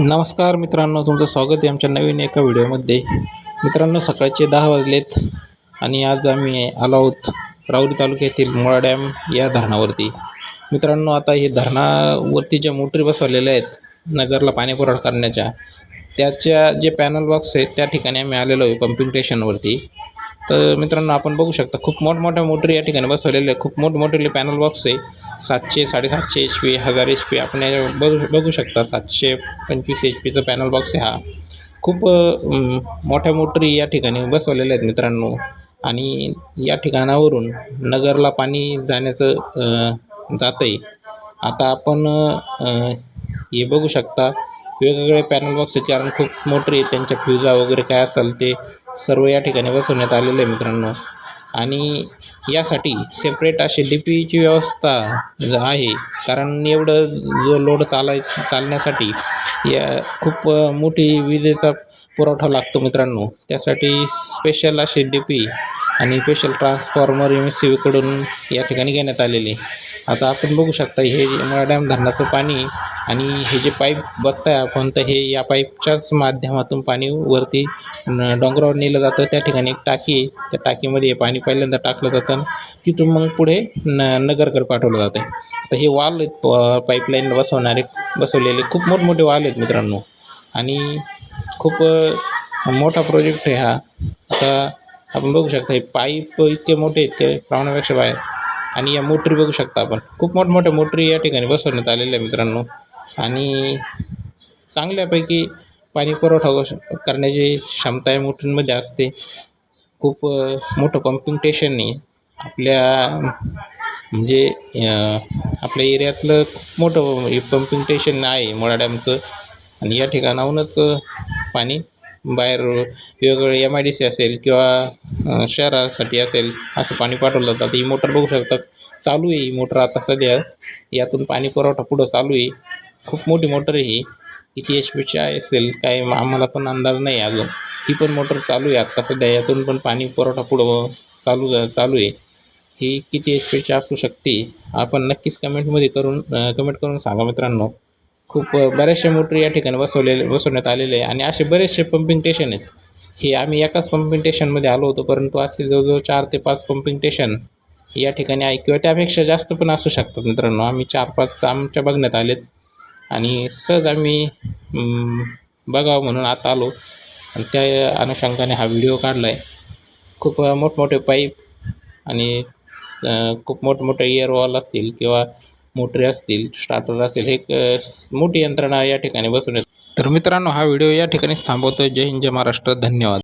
नमस्कार मित्रांनो तुमचं स्वागत आहे आमच्या नवीन एका व्हिडिओमध्ये. मित्रांनो सकाळचे दहा वाजलेत आणि आज आम्ही आलो आहोत राऊरी तालुक्यातील मुळा डॅम या धरणावरती. मित्रांनो आता हे धरणावरती ज्या मोटरी बसवलेल्या आहेत नगरला पाणीपुरवठा करण्याच्या त्याच्या जे पॅनल बॉक्स आहेत त्या ठिकाणी आम्ही आलेलो आहे पंपिंग स्टेशनवरती तर मित्रांनो आपण बघू शकता खूप मोठमोठ्या मोटरी या ठिकाणी बसवलेल्या आहे खूप मोठमोठे पॅनल बॉक्स आहे. सातशे साडेसातशे एच पी हजार एच पी आपण या बघू बघू शकता सातशे पंचवीस एच पीचं पॅनल बॉक्स आहे हा. खूप मोठ्या मोटरी या ठिकाणी बसवलेल्या आहेत मित्रांनो. आणि या ठिकाणावरून नगरला पाणी जाण्याचं जातं आहे आता आपण हे बघू शकता. वेगवेगळे पॅनल बॉक्स आहेत कारण खूप मोटरी त्यांच्या फ्युजा वगैरे काय असेल ते सर्व या ठिकाणी बसवण्यात आलेलं आहे मित्रांनो. आणि यासाठी सेपरेट अशी डी पीची व्यवस्था ज- आहे. कारण एवढं जो लोड चालाय चालण्यासाठी या खूप मोठी विजेचा पुरवठा लागतो मित्रांनो. त्यासाठी स्पेशल अशी डी पी आणि special transformer M S C बीकडून या ठिकाणी घेण्यात आलेले आता आपण बघू शकता हे मुळा डॅम धरणाचं पाणी आणि हे जे पाईप बघताय आपण तर हे या पाईपच्याच माध्यमातून पाणी वरती डोंगरावर नेलं जातं. त्या ठिकाणी एक टाकी आहे. त्या टाकीमध्ये हे पाणी पहिल्यांदा टाकलं जातं तिथून मग पुढे न नगरकडे पाठवलं जातं तर हे वाल आहेत पाईपलाईन बसवणारे बसवलेले खूप मोठमोठे वाल आहेत मित्रांनो. आणि खूप मोठा प्रोजेक्ट आहे हा. आता आपण बघू शकता हे पाईप इतके मोठे आहेत ते प्रमाणापेक्षा बाहेर. आणि या मोटरी बघू शकता आपण. खूप मोठमोठ्या मोटरी या ठिकाणी बसवण्यात आलेल्या आहे मित्रांनो. आणि चांगल्यापैकी पाणी पुरवठा करण्याची क्षमता या मोटरींमध्ये असते. खूप मोठं पंपिंग स्टेशन आहे. आपल्या म्हणजे आपल्या एरियातलं खूप मोठं पंपिंग स्टेशन आहे मुळा डॅमचं. आणि या ठिकाणाहूनच पाणी बाहेर वेगवेगळे एम आय डी सी असेल किंवा शहरासाठी असेल असं पाणी पाठवलं जातं. ही मोटर बघू शकता. चालू आहे ही मोटर आता सध्या. यातून पाणी पुरवठा पुढं चालू आहे. खूप मोठी मोटर आहे ही. किती एच पीची असेल काय आम्हाला पण अंदाज नाही अजून. ही पण मोटर चालू आहे आत्ता सध्या. यातून पण पाणी पुरवठा पुढं चालू चालू आहे. ही किती एच पीची असू शकते आपण नक्कीच कमेंटमध्ये करून कमेंट करून सांगा मित्रांनो. खूप बऱ्याचशा मोटर या ठिकाणी बसवलेले बसवण्यात आलेले आहे. आणि असे बरेचसे पंपिंग स्टेशन आहेत. हे आम्ही एकाच पंपिंग स्टेशनमध्ये आलो होतो परंतु असे जवळजवळ चार ते पाच पंपिंग स्टेशन या ठिकाणी आहे किंवा त्यापेक्षा जास्त पण असू शकतात मित्रांनो. आम्ही चार पाच आमच्या बघण्यात आलेत. आणि सहज आम्ही बघावं म्हणून आता आलो. आणि त्या अनुषंगाने हा व्हिडिओ काढला आहे खूप मोठमोठे पाईप आणि खूप मोठमोठे इयरवॉल असतील किंवा मोटरी असतील स्टार्टर असेल हे एक मोठी यंत्रणा या ठिकाणी बसवण्यात तर मित्रांनो हा व्हिडिओ या ठिकाणीच थांबवतो जय हिंद जय महाराष्ट्र. धन्यवाद.